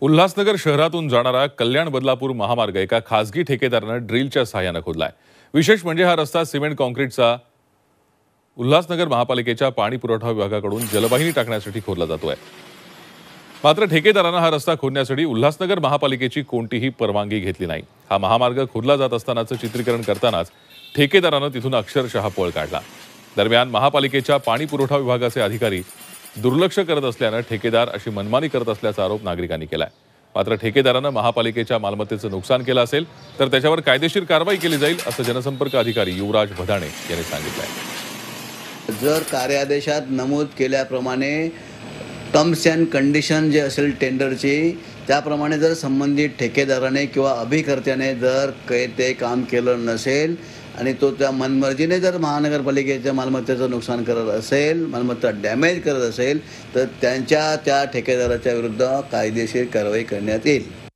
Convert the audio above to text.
उल्हासनगर शहरातून जाणारा कल्याण बदलापूर महामार्ग एका खासगी ठेकेदारानं ड्रिलच्या सहाय्यानं खोदलाय. विशेष म्हणजे हा रस्ता सिमेंट कॉन्क्रीटचा उल्हासनगर महापालिकेच्या पाणी पुरवठा विभागाकडून जलवाहिनी टाकण्यासाठी खोदला जातोय. मात्र ठेकेदारानं हा रस्ता खोदण्यासाठी उल्हासनगर महापालिकेची कोणतीही परवानगी घेतली नाही. हा महामार्ग खोदला जात असतानाचं चित्रीकरण करतानाच ठेकेदारानं तिथून अक्षरशः पळ काढला. दरम्यान महापालिकेच्या पाणी पुरवठा विभागाचे अधिकारी दुर्लक्ष करत असल्यानं ठेकेदार अशी मनमानी करत असल्याचा आरोप नागरिकांनी केलाय. मात्र ठेकेदारानं महापालिकेच्या मालमत्तेचं नुकसान केलं असेल तर त्याच्यावर कायदेशीर कारवाई केली जाईल असं जनसंपर्क अधिकारी युवराज भदाणे यांनी सांगितलंय. जर कार्यादेशात नमूद केल्याप्रमाणे टर्म्स अँड कंडिशन जे असेल टेंडरची त्याप्रमाणे जर संबंधित ठेकेदाराने किंवा अभिकर्त्याने जर काही ते काम केलं नसेल आणि तो त्या मनमर्जीने जर महानगरपालिकेच्या मालमत्तेचं नुकसान करत असेल मालमत्ता डॅमेज करत असेल तर त्यांच्या त्या ठेकेदाराच्या विरुद्ध कायदेशीर कारवाई करण्यात येईल.